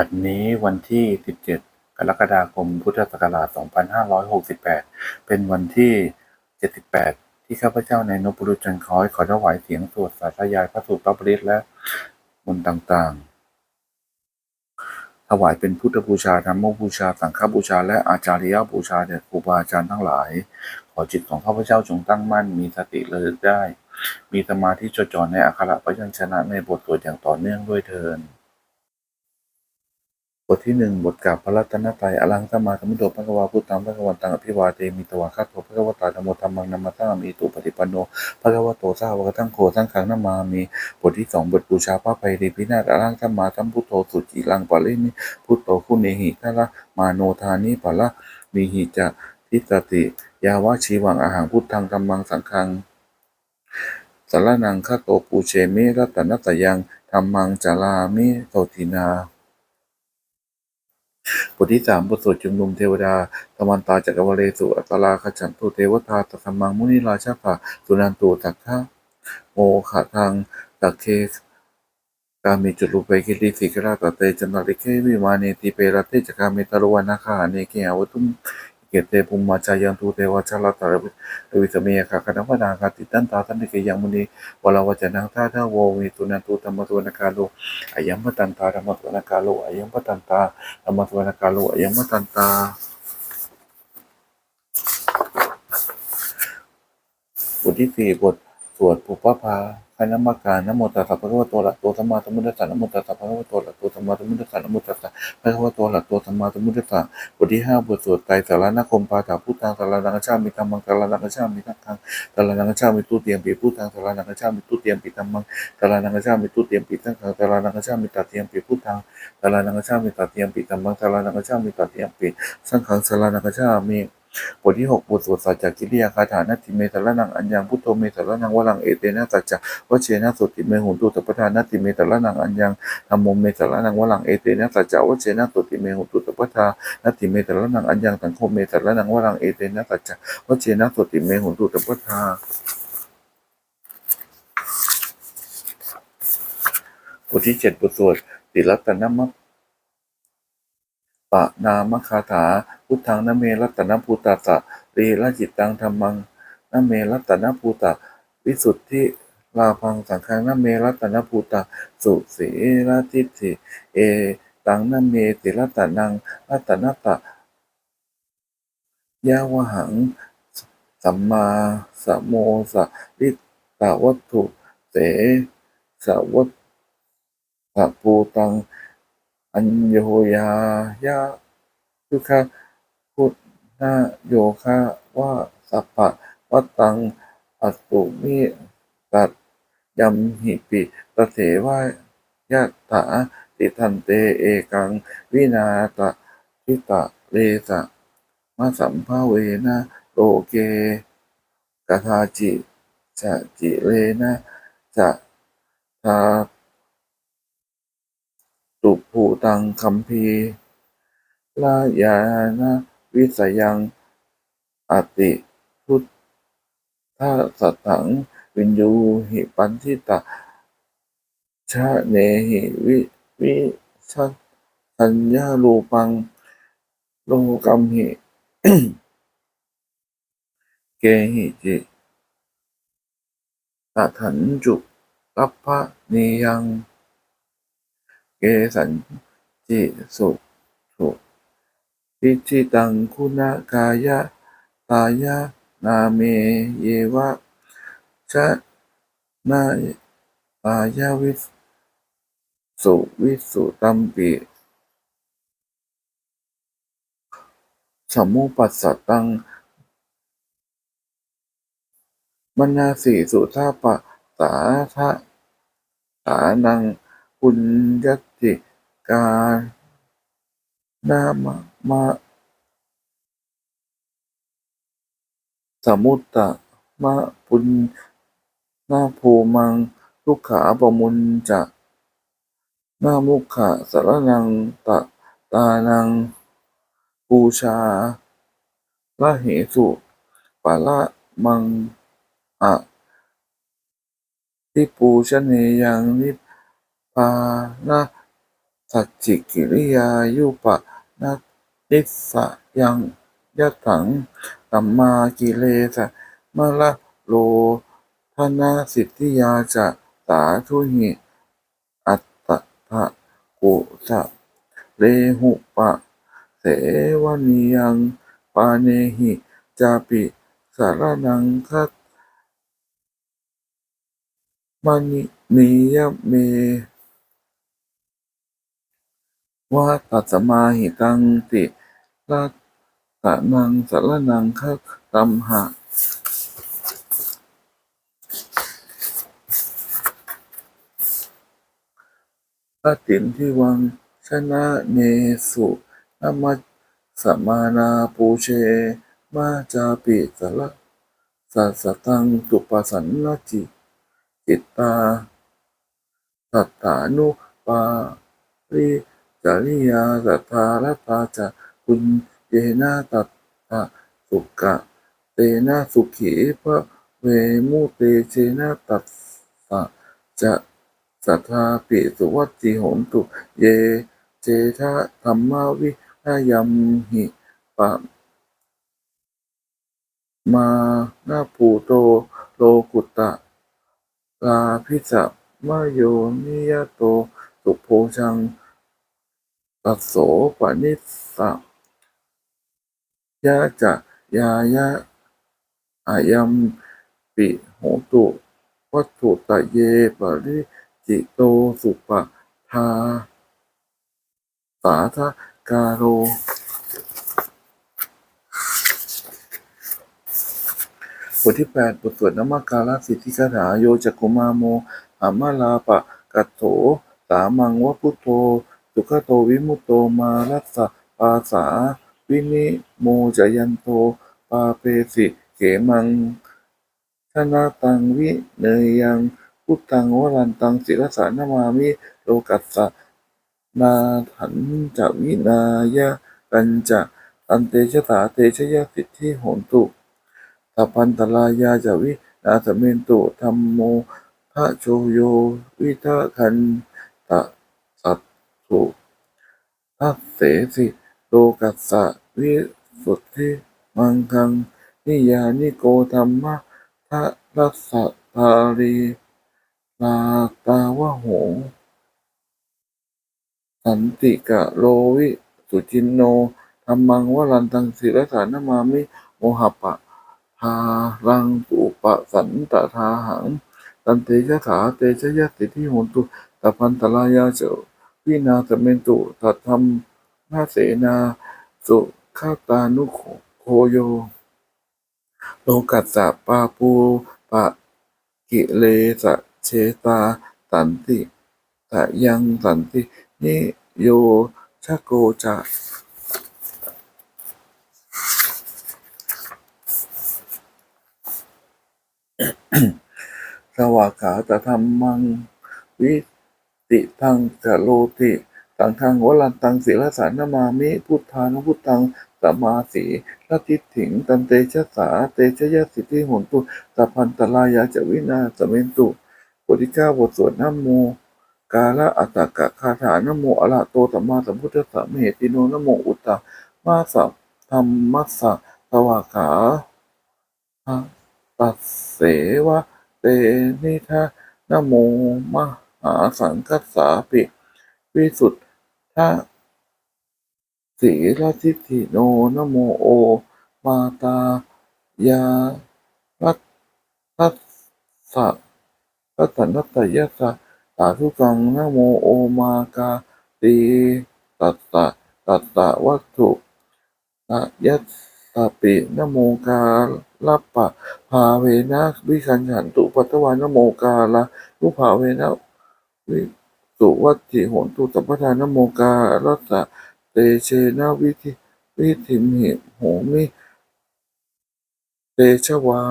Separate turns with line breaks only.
บัดนี้วันที่ 17 กรกฎาคม พุทธศักราช 2568 เป็นวันที่ 78 ที่ข้าพเจ้าในนพบุรุษจันคอย ขอถวายเสียงสวดสาธยายพระสูตรพระปริตรและมนต์ต่างๆ ถวายเป็นพุทธบูชาธรรมบูชา สังฆบูชา และอาจาริยบูชาแด่ครูบาอาจารย์ทั้งหลาย ขอจิตของข้าพเจ้าจงตั้งมั่น มีสติระลึกได้ มีสมาธิจดจ่อในอักขระพยัญชนะในบทสวดอย่างต่อเนื่องด้วยเทิน บทที่หนึ่งบทกราบพระรัตนตรัยอลังสมมาสมุทโธพระกวาพุทธังพระกวันตังอภิวาเตมิตวาคัตโตพระกวตาธรรมธรรมังนัมมะตังมีตุปฏิปันโนพระกวโตสาวกทั้งโฆทั้งขังนามามีบทที่สองบทบูชาพระไพรีพินาศอลังสมมาสัมพุทโธสุจิลังปะลิมิพุทโธคุณเนหิทะละมาโนทานิปะละมีหิจะทิตติ ยาวะชีวังอาหังพุทธังธรรมังสังฆังสารนังคาโตปูเชมิรัตนัตยังธรรมังจารามิโตตินา บทที่สามบทสวดจุมนุมเทวดาตะวันตาจักรวาเลสุอัตลาขจันตุเทวตาตสัมมังมุนิราชาภาสุนันตุตักขะโมขะทังตักเคกามีจุลุเปกิติสิกราตเตจันตริเควิมาเนติเปรเตจกามิตรวนาคาเนเกอวตุม เกเตปุมมาจายันตุเทวชาลตาระวิสเมียคาคณวนาคาติตันตาตันติกยังมุนีวลาวจนังทาทาโววิตุนันตุธรรมตุนกาโลอายัมปตันตาธรรมตุนกาโลอายัมปตันตาธรรมสวนกาโลอายังมตันตาบทที่สี่บทสวดปุพพา คณมการนโมตัสสะพระคัมภโตละตัวธรรมาสมุทัสสะนโมตัสสะพระคัมภโตละตัวธรรมาสมุทัสสะนโมตัสสะพระคัมภโตละตัวธรรมาสมุทัสสะบทที่ห้าบทสวดไตรสารนคมปาถาพุทธังสารนังกชามิธรรมังสารนังกชามิทังคังสารนังกชามิตุเตียมปีพุทธังสารนังกชามิตุเตียมปีธรรมังสารนังกชามิตุเตียมปีทังคังสารนังกชามิตเตียมปีพุทธังสารนังกชามิตเตียมปิธรรมังสารนังกชามิตเตียมปิสังขังสารนังกชามิ บทที่หกบทสวดสัจจกิริยาคาถานาติเมสารนังอัญญังพุทโธเมสารนังวรังเอเตนะสัจจวเชนะสุติเมหุนตุสัพทานาติเมสารนังอัญญังธรรมโมเมสารนังวรังเอเตนะสัจจวเชนะสุติเมหุนตุสัพทานาติเมสารนังอัญญังสังโฆเมสารนังวรังเอเตนะสัจจวเชนะสุติเมหุนตุสัพทาบทที่เจ็ดบทสวดติรัตนมัค ปะนามคาถา พุทธังนเมรัตนภูตสะรีละจิตตังธรรมังนเมรัตนภูตะวิสุทธิลาพังสังฆังนเมรัตนภูตะสุสีระทิฏฐิเอตังนเมติรัตนังรัตนตะยาวหัง สัมมาสมโมสะริตาวัตถุเสสวัตถภูตัง อัญโยยายะทุกขะพุทนาโยคะว่าสัพพะวัตตังอัตตุมิตัดยัมหิปิตเถวายะตาติทันเตเอกัง วินาตะทิตะเลสะมาสัมภาเวนะโลเกกทาจิจะจิเลนะจะทา ตุภูตังคัมภีลายานะวิสยังอติพุทธสัตถัง วินยูหิปันทิตะชะเนหิวิวิชัสัญญาลูปัง โลกัมหิเกหิจิตถันจุกัปพะนิยัง เกสัญจิสุสุทิจิตังคุณกายะตายะนาเมเยวะชะนาตายะวิสุวิสุตัมปิสมมุปัสสตังมนาสีสุทาปะสาทะสานังปุญญติ การนามะมะสมุตตะมะปุญนาภูมังทุกขาปมุญจะนามุขะสารนังตะตานังปูชาละเหสุปะละมังอะทิปูชเนยังนิพพานะ สัจจิกิริยายุปะนัตติสะยังยะถังสัมมากิเลสะมะละโลธนาสิทธิยาจะสาธุหิอัตตะภะกุสะเรหุปะ เสวนิยังปาเนหิจาปิสารนังคัตมณินิยเม ว่าตัสมาหิตังติรัตะนังสารนังคัตตัมหะปตินทิวังชนะเนสุนมัสสมานาปูเช มาจาปิสารสัสตังตุปสันนจิจิตตาสัตตานุปาริาริยาสัทธารัตตาจะคุณเยนะตัตตะสุกะเตนะสุขีพระเวมุเตเชนะตัสสะจะสัทธาปิสุวัตติโหนตุเยเจทะธรรมวิหายัมหิปะมานาภูโตโลกุตตะลาพิจะมโยนิยโตสุโพชัง ตัสโสปนิสสะยะจะยายะอายัมปิโหตุวัตถุตะเยปริจิโตสุปะทาสาธกาโร บทที่แปดบทสวดนมัการสิทธิคาถาโยจักุมาโมหามาลาปะกัตโถสามังวะพุทโธ สุขโตวิมุตโตมารัสสะปาสาวินิโมจยันโตปาเปสิเขมังชนะตังวิเนยยังพุทธังวรันตังศิรสานามามิโลกัสสะนาถันจวินายะกันจะอันเตชะถาเตชะยะสิทธิโหนตุสัพันตรายาจาวินาสเมนตุธรรมโมทะโชโยวิทะคันตะ ถุทัสเสสิโลกัสสะวิสุทธิมังคังนิยานิโกธรรมะทะรัสสะภารีลาตาวะโหสันติกะโลวิสุจินโนธรรมังวรันตังศิรสานามามิโมหปะทารังปุปะสันตทาหัง ตันเตชะขาเตชะยะสิทธิโหนตุตพันตรายาเจ วินาสเมนตุตัดธรรมนาเสนา สุขตานุโคโย โลกัสสะปาปูปะกิเลสะเชตาสันติตะยังสันตินิโยชะโกจะสวากาตธรรมังวิ ติทังกะโลติตังทังวลันตังศิลสานมามิพุทธานุพุทธังสมาสีลทิถิงตันเตชะสาเตชะยะสิทธิหนตุสัพพันตรายาจวินาสเมนตุบทที่เก้าบทสวดนโมกาละอัตตกะคาถานโมอะระโตสัมมาสัมพุทธัสสะมเหติโนนโมอุตตะมาสัพธรรมัสสะสวากขาตัสเสวะเตนิทะนโมม หาสังคัสสาปิวิสุทธะสีรทิฏฐิโนนโมโอ มาตายารัตทัสสะรัตนัตยะสะสาธุกังนโมโอมากาตีตัสสะตัสสะวัตถุนะยัสสะปินโมกาลัปปะภาเวนะวิคันฉันตุปัตตวานโมกาละลุภาเวนะ วิสุวัติโหนตุสัพพทานโมกาลัสสะเตเชนะวิธิวิธิมหิโหมิเตชวา